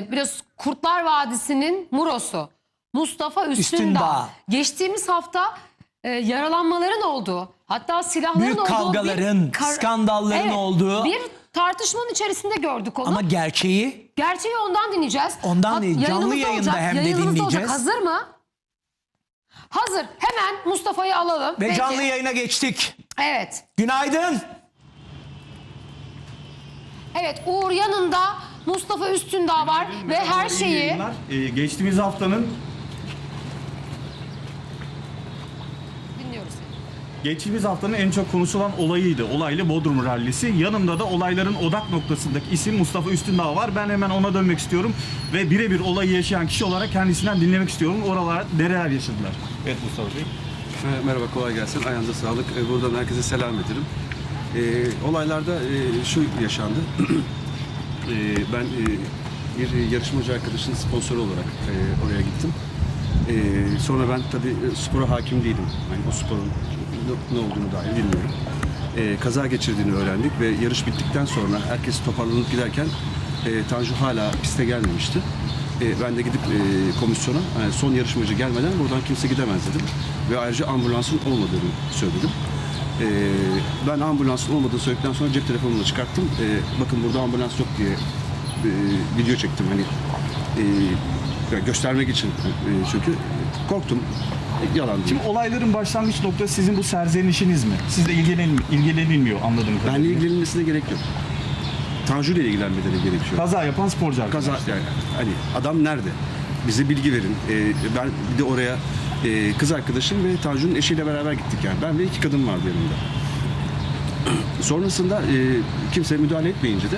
e, biraz Kurtlar Vadisi'nin Murosu Mustafa Üstündağ. Üstündağ. Geçtiğimiz hafta e, yaralanmaların olduğu hatta silahların Büyük olduğu kavgaların, kar- skandalların Evet, olduğu bir tartışmanın içerisinde gördük onu. ama gerçeği Gerçeği ondan dinleyeceğiz. Ondan değil, canlı yayınımızda yayında olacak, hem de yayınımızda dinleyeceğiz. Olacak. Hazır mı? Hazır. Hemen Mustafa'yı alalım. ve Peki. canlı yayına geçtik. Evet. Günaydın. Evet Uğur yanında Mustafa Üstündağ var ve her şeyi. Ee, geçtiğimiz haftanın dinliyoruz. geçtiğimiz haftanın en çok konuşulan olayıydı. Olaylı Bodrum Rallisi. Yanımda da olayların odak noktasındaki isim Mustafa Üstündağ var. Ben hemen ona dönmek istiyorum ve birebir olayı yaşayan kişi olarak kendisinden dinlemek istiyorum. Oralar neler yaşadılar? Evet Mustafa Bey. E, Merhaba, kolay gelsin. Ayağınıza sağlık. E, Buradan herkese selam ederim. E, olaylarda e, şu yaşandı. E, ben e, bir yarışmacı arkadaşın sponsoru olarak e, oraya gittim. E, sonra ben tabii e, spora hakim değilim. Yani o sporun ne, olduğunu dahi bilmiyorum. E, kaza geçirdiğini öğrendik ve yarış bittikten sonra herkes toparlanıp giderken Tanju hala piste gelmemişti. Ben de gidip komisyona son yarışmacı gelmeden buradan kimse gidemez dedim. Ve ayrıca ambulansın olmadığını söyledim. E, ben ambulansın olmadığını söyledikten sonra cep telefonumu da çıkarttım. E, bakın burada ambulans yok diye e, video çektim hani e, göstermek için e, çünkü korktum. Yalan değil. Şimdi olayların başlangıç noktası sizin bu serzenişiniz mi? Sizle ilgilen, ilgilenilmiyor anladığım kadarıyla. Benle ilgilenilmesine gerek yok. Tanju ile ilgilenmeleri gerekiyor. Kaza yapan sporcu arkadaşlar. Kaza yani hani adam nerede? Bize bilgi verin. Ee, ben bir de oraya e, kız arkadaşım ve Tanju'nun eşiyle beraber gittik yani. Ben ve iki kadın vardı yanımda. Sonrasında e, kimse müdahale etmeyince de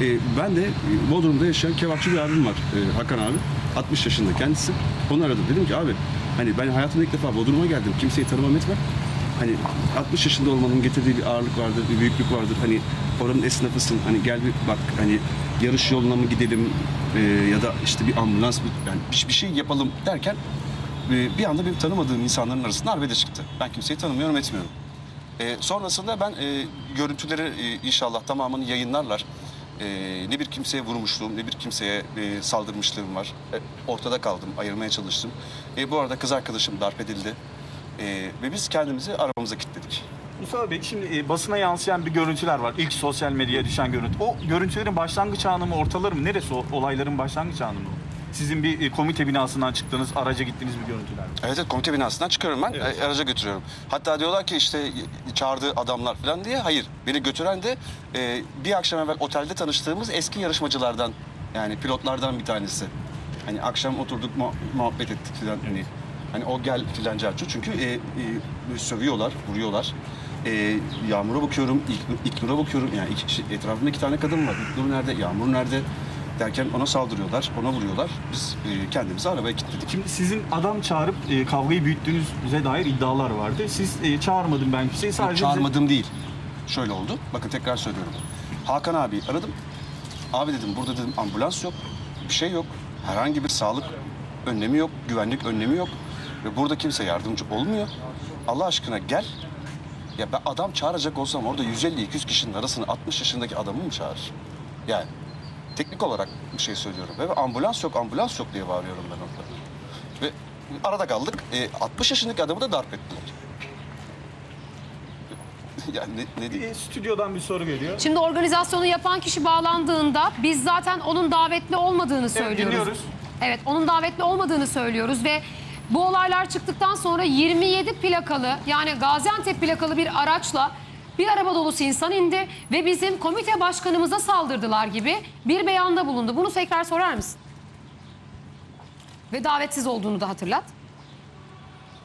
e, ben de e, Bodrum'da yaşayan kebapçı bir abim var. e, Hakan abi. 60 yaşında kendisi. Onu aradım. Dedim ki abi hani ben hayatımda ilk defa Bodrum'a geldim. Kimseyi tanımam etmem. Hani 60 yaşında olmanın getirdiği bir ağırlık vardır, bir büyüklük vardır. Hani oranın esnafısın. Hani gel bir bak hani yarış yoluna mı gidelim e, ya da işte bir ambulans mı yani bir, bir şey yapalım derken e, bir anda benim tanımadığım insanların arasında arbede çıktı. Ben kimseyi tanımıyorum etmiyorum. E, sonrasında ben e, görüntüleri e, inşallah tamamını yayınlarlar. E, ne bir kimseye vurmuşluğum, ne bir kimseye e, saldırmışlığım var. E, ortada kaldım, ayırmaya çalıştım. E, bu arada kız arkadaşım darp edildi. E, ve biz kendimizi aramamıza kilitledik. Mustafa Bey şimdi e, basına yansıyan bir görüntüler var. İlk sosyal medyaya düşen görüntü. O görüntülerin başlangıç anı mı, ortaları mı? Neresi o olayların başlangıç anı mı? Sizin bir e, komite binasından çıktığınız, araca gittiğiniz bir görüntüler mi? Evet, evet komite binasından çıkarıyorum ben, Evet. e, araca götürüyorum. Hatta diyorlar ki işte çağırdığı adamlar falan diye. Hayır, beni götüren de e, bir akşam evvel otelde tanıştığımız eski yarışmacılardan, yani pilotlardan bir tanesi. Hani akşam oturduk, muha- muhabbet ettik falan hani. Hani o gel filan carço. Çünkü e, e, sövüyorlar, vuruyorlar. E, Yağmur'a bakıyorum, İlk- İlknur'a bakıyorum. Yani iki, etrafımda iki tane kadın var. İlknur nerede, Yağmur nerede derken ona saldırıyorlar, ona vuruyorlar. Biz e, kendimizi arabaya kilitledik. Şimdi sizin adam çağırıp e, kavgayı büyüttüğünüze dair iddialar vardı. Siz e, çağırmadım ben kimseyi sadece... çağırmadım değil. Şöyle oldu. Bakın tekrar söylüyorum. Hakan abi aradım. Abi dedim burada dedim ambulans yok. Bir şey yok. Herhangi bir sağlık önlemi yok. Güvenlik önlemi yok. Ve burada kimse yardımcı olmuyor. Allah aşkına gel. Ya ben adam çağıracak olsam orada 150-200 kişinin arasına 60 yaşındaki adamı mı çağırır? Yani teknik olarak bir şey söylüyorum. Ve ambulans yok, ambulans yok diye bağırıyorum ben orada. Ve arada kaldık. E, 60 yaşındaki adamı da darp ettiler. Yani ne, ne diyeyim? E, stüdyodan bir soru geliyor. Şimdi organizasyonu yapan kişi bağlandığında biz zaten onun davetli olmadığını söylüyoruz. dinliyoruz. Evet, onun davetli olmadığını söylüyoruz ve bu olaylar çıktıktan sonra 27 plakalı yani Gaziantep plakalı bir araçla bir araba dolusu insan indi ve bizim komite başkanımıza saldırdılar gibi bir beyanda bulundu. Bunu tekrar sorar mısın? Ve davetsiz olduğunu da hatırlat.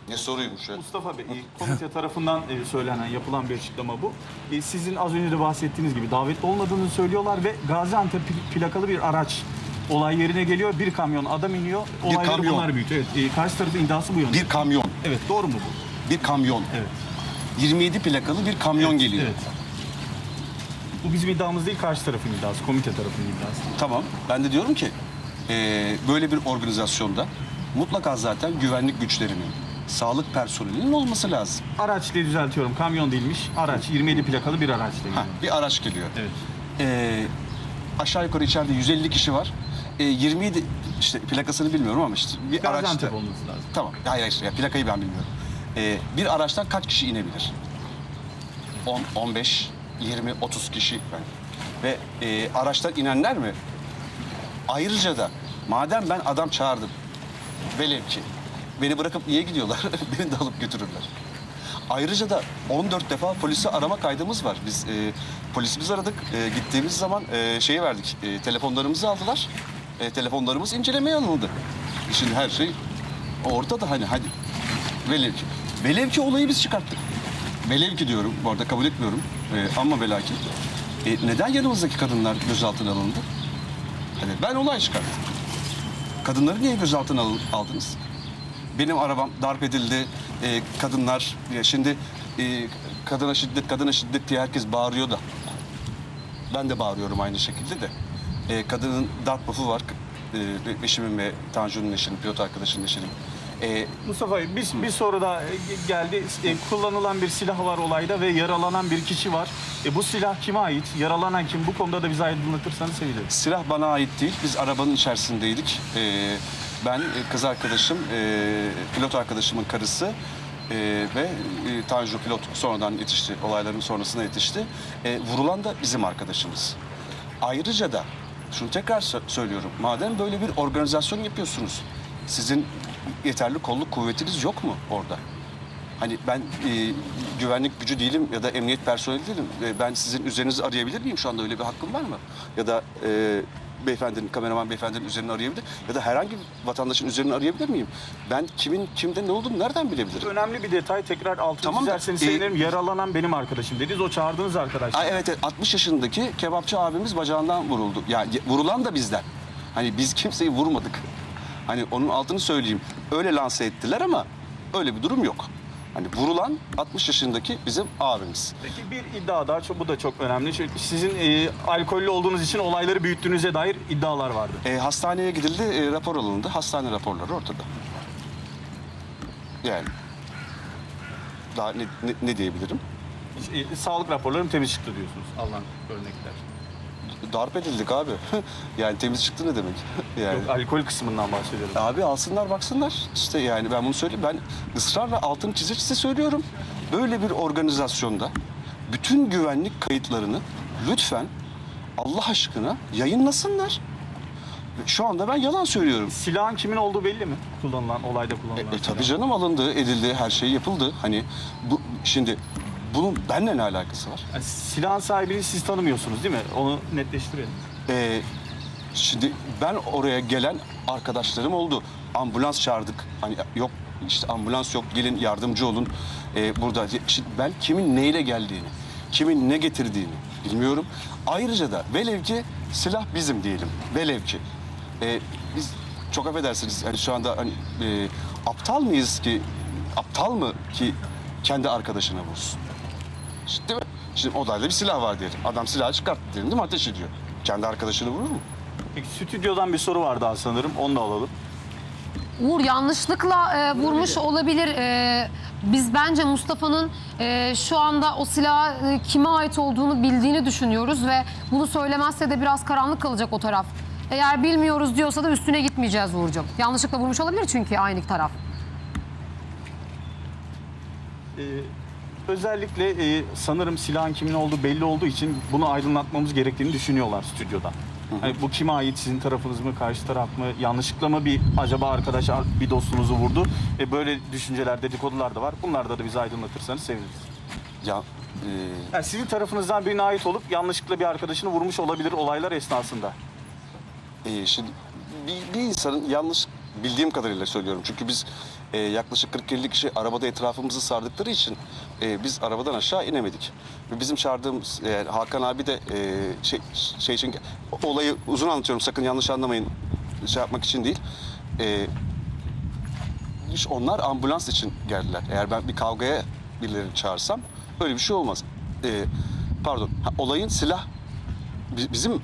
Ne soruymuş ya? Mustafa Bey, e, komite tarafından e, söylenen, yapılan bir açıklama bu. E, Sizin az önce de bahsettiğiniz gibi davetli olmadığını söylüyorlar ve Gaziantep pl- plakalı bir araç olay yerine geliyor. Bir kamyon adam iniyor. Olayları kamyon. bunlar büyütüyor. Evet, karşı tarafın iddiası bu yönde. Bir kamyon, Evet, doğru mu bu? bir kamyon. Evet. 27 plakalı bir kamyon Evet, geliyor. Evet. Bu bizim iddiamız değil, karşı tarafın iddiası, komite tarafının iddiası. Tamam. Ben de diyorum ki eee, böyle bir organizasyonda mutlaka zaten güvenlik güçlerinin, sağlık personelinin olması lazım. Araç diye düzeltiyorum, kamyon değilmiş. Araç, 27 plakalı bir araç da Ha, geliyor. bir araç geliyor. Evet. Eee, aşağı yukarı içeride 150 kişi var. e, 27 işte plakasını bilmiyorum ama işte bir araçta. Gaziantep olması lazım. Tamam. Hayır hayır ya plakayı ben bilmiyorum. E, bir araçtan kaç kişi inebilir? 10, 15, 20, 30 kişi. Yani. Ve e, araçtan inenler mi? Ayrıca da madem ben adam çağırdım velev ki beni bırakıp niye gidiyorlar? beni de alıp götürürler. Ayrıca da 14 defa polisi arama kaydımız var. Biz e, polisimizi aradık. E, gittiğimiz zaman e, şeyi verdik. E, telefonlarımızı aldılar. E, telefonlarımız incelemeye alındı. Şimdi her şey ortada hani hadi. Velev ki. Velev ki olayı biz çıkarttık. Velev ki diyorum. Bu arada kabul etmiyorum. E, ama ve. E, neden yanımızdaki kadınlar gözaltına alındı? Hani ben olay çıkarttım. Kadınları niye gözaltına al- aldınız? Benim arabam darp edildi. Ee, kadınlar ya şimdi e, kadına şiddet, kadına şiddet diye herkes bağırıyor da. Ben de bağırıyorum aynı şekilde de. Ee, kadının darp bufu var. Ee, eşimin ve Tanju'nun eşinin, pilot arkadaşının eşinin. Ee, Mustafa Bey bir, bir soru da e, geldi. E, kullanılan bir silah var olayda ve yaralanan bir kişi var. E, bu silah kime ait? Yaralanan kim? Bu konuda da bize aydınlatırsanız sevinirim. Silah bana ait değil. Biz arabanın içerisindeydik. Ee, ben, e, kız arkadaşım, e, pilot arkadaşımın karısı e, ve e, Tanju pilot sonradan yetişti. Olayların sonrasına yetişti. E, vurulan da bizim arkadaşımız. Ayrıca da şunu tekrar sö- söylüyorum. Madem böyle bir organizasyon yapıyorsunuz, sizin yeterli kolluk kuvvetiniz yok mu orada? Hani ben e, güvenlik gücü değilim ya da emniyet personeli değilim. E, ben sizin üzerinizi arayabilir miyim? Şu anda öyle bir hakkım var mı? Ya da e, beyefendinin, kameraman beyefendinin üzerini arayabilir ya da herhangi bir vatandaşın üzerini arayabilir miyim? Ben kimin kimde ne olduğunu nereden bilebilirim? Önemli bir detay tekrar altını Tamam çizerseniz e, sevinirim. Yaralanan benim arkadaşım dediniz. O çağırdığınız arkadaş. Ay, evet, evet 60 yaşındaki kebapçı abimiz bacağından vuruldu. Yani vurulan da bizden. Hani biz kimseyi vurmadık. Hani onun altını söyleyeyim. Öyle lanse ettiler ama öyle bir durum yok. Hani vurulan 60 yaşındaki bizim abimiz. Peki bir iddia daha çok bu da çok önemli. Çünkü sizin e, alkollü olduğunuz için olayları büyüttüğünüze dair iddialar vardı. E, hastaneye gidildi, e, rapor alındı. Hastane raporları ortada. Yani daha ne, ne, ne diyebilirim? E, sağlık raporlarım temiz çıktı diyorsunuz. Allah'ın örnekler. Darp edildik abi. yani temiz çıktı ne demek? yani. Yok, alkol kısmından bahsediyorum. Abi alsınlar baksınlar. İşte yani ben bunu söyleyeyim. Ben ısrarla altını çize çize söylüyorum. Böyle bir organizasyonda bütün güvenlik kayıtlarını lütfen Allah aşkına yayınlasınlar. Şu anda ben yalan söylüyorum. Silahın kimin olduğu belli mi? Kullanılan, olayda E, kullanılan. e, silah. tabii canım alındı, edildi, her şey yapıldı. Hani bu şimdi bunun benimle ne alakası var? Yani silahın sahibini siz tanımıyorsunuz değil mi? Onu netleştirelim. Ee, şimdi ben oraya gelen arkadaşlarım oldu. Ambulans çağırdık. Hani yok işte ambulans yok gelin yardımcı olun. Ee, burada şimdi ben kimin neyle geldiğini, kimin ne getirdiğini bilmiyorum. Ayrıca da velev ki silah bizim diyelim. Velev ki. Ee, biz çok affedersiniz hani şu anda hani e, aptal mıyız ki aptal mı ki kendi arkadaşına vursun? Şimdi, değil mi? Şimdi odayla bir silah var diyelim. Adam silahı çıkarttı diyelim değil mi? Ateş ediyor. Kendi arkadaşını vurur mu? Peki stüdyodan bir soru var daha sanırım. Onu da alalım. Uğur yanlışlıkla e, vurmuş olabilir. E, biz bence Mustafa'nın e, şu anda o silahı e, kime ait olduğunu bildiğini düşünüyoruz ve bunu söylemezse de biraz karanlık kalacak o taraf. Eğer bilmiyoruz diyorsa da üstüne gitmeyeceğiz Uğur'cum. Yanlışlıkla vurmuş olabilir çünkü aynı taraf. Ee, özellikle e, sanırım silahın kimin olduğu belli olduğu için bunu aydınlatmamız gerektiğini düşünüyorlar stüdyoda. Hani bu kime ait? Sizin tarafınız mı? Karşı taraf mı? Yanlışlıkla mı bir acaba arkadaş bir dostunuzu vurdu? E, böyle düşünceler, dedikodular da var. Bunlarda da bizi aydınlatırsanız seviniriz. Ya e, Yani sizin tarafınızdan birine ait olup yanlışlıkla bir arkadaşını vurmuş olabilir olaylar esnasında. e, şimdi bir, bir insanın yanlış bildiğim kadarıyla söylüyorum. Çünkü biz e, yaklaşık 40-50 kişi arabada etrafımızı sardıkları için e, biz arabadan aşağı inemedik. Ve bizim çağırdığımız e, Hakan abi de e, şey, şey için olayı uzun anlatıyorum sakın yanlış anlamayın şey yapmak için değil. E, iş onlar ambulans için geldiler. Eğer ben bir kavgaya birilerini çağırsam öyle bir şey olmaz. E, pardon ha, olayın silah Bi- bizim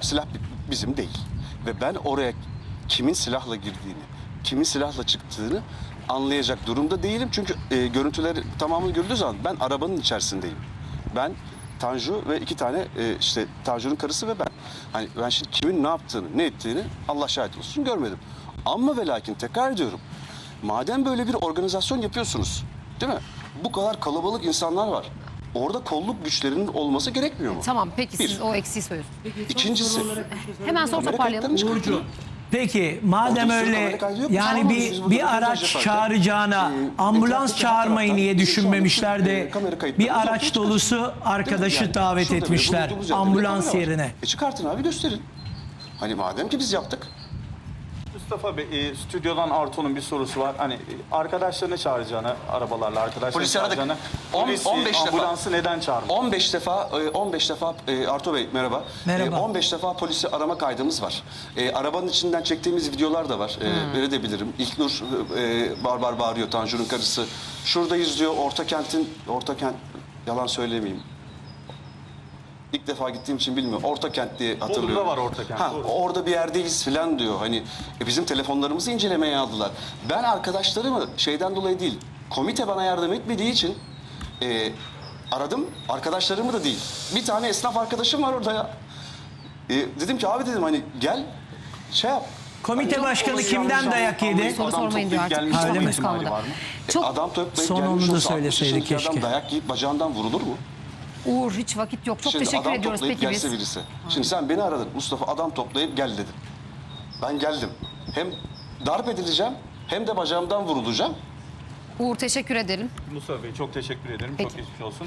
silah bi- bizim değil. Ve ben oraya kimin silahla girdiğini, kimin silahla çıktığını anlayacak durumda değilim. Çünkü e, görüntüleri tamamını gördüğü zaman ben arabanın içerisindeyim. Ben Tanju ve iki tane e, işte Tanju'nun karısı ve ben. Hani ben şimdi kimin ne yaptığını, ne ettiğini Allah şahit olsun görmedim. Ama ve lakin tekrar ediyorum. Madem böyle bir organizasyon yapıyorsunuz, değil mi? Bu kadar kalabalık insanlar var. Orada kolluk güçlerinin olması gerekmiyor mu? Tamam peki Bir. siz o eksiği söylüyorsunuz. İkincisi, Hemen soru kamera toparlayalım. Peki madem bir sürü öyle kaydı yok yani biz bir burada bir araç yaparken, çağıracağına e, ambulans etraftaki çağırmayı taraftan niye şu düşünmemişler de e, kamera bir araç çıkartın. dolusu arkadaşı Yani davet şurada bile etmişler bulunduğumuz yerde bile ambulans kamera var. yerine. E çıkartın abi gösterin. Hani madem ki biz yaptık. Mustafa Bey, e, stüdyodan Arto'nun bir sorusu var. Hani e, arkadaşlarını çağıracağını, arabalarla arkadaşlarını Polisi aradık. çağıracağını. On- polisi, 15 defa. ambulansı neden çağırmadı? 15 defa e, 15 defa e, Arto Bey merhaba. Merhaba. E, 15 defa polisi arama kaydımız var. E, arabanın içinden çektiğimiz videolar da var. E, verebilirim. İlknur e, barbar bağırıyor Tanju'nun karısı. Şuradayız diyor Orta Kent'in Orta Kent yalan söylemeyeyim. İlk defa gittiğim için bilmiyorum. Orta Kent diye hatırlıyorum. var Orta Kent, Ha, doğru. orada bir yerdeyiz falan diyor. Hani e, bizim telefonlarımızı incelemeye aldılar. Ben arkadaşlarımı şeyden dolayı değil, komite bana yardım etmediği için e, aradım. Arkadaşlarımı da değil. Bir tane esnaf arkadaşım var orada ya. E, dedim ki abi dedim hani gel şey yap. Komite başkanı kimden dayak yedi? Soru sormayın diyor artık. gelmiş Ha, öyle olma mi? ihtimali Kalmadı. var mı? Çok Adam toplayıp Son gelmiş onu da olsa 60 söyleseydik yaşındaki adam keşke. dayak yiyip bacağından vurulur mu? Uğur hiç vakit yok. Çok Şimdi teşekkür adam ediyoruz toplayıp peki biz. gelse birisi. Şimdi sen beni aradın. Mustafa adam toplayıp gel dedin. Ben geldim. Hem darp edileceğim hem de bacağımdan vurulacağım. Uğur teşekkür edelim. Mustafa Bey çok teşekkür ederim. Peki. Çok geçmiş olsun.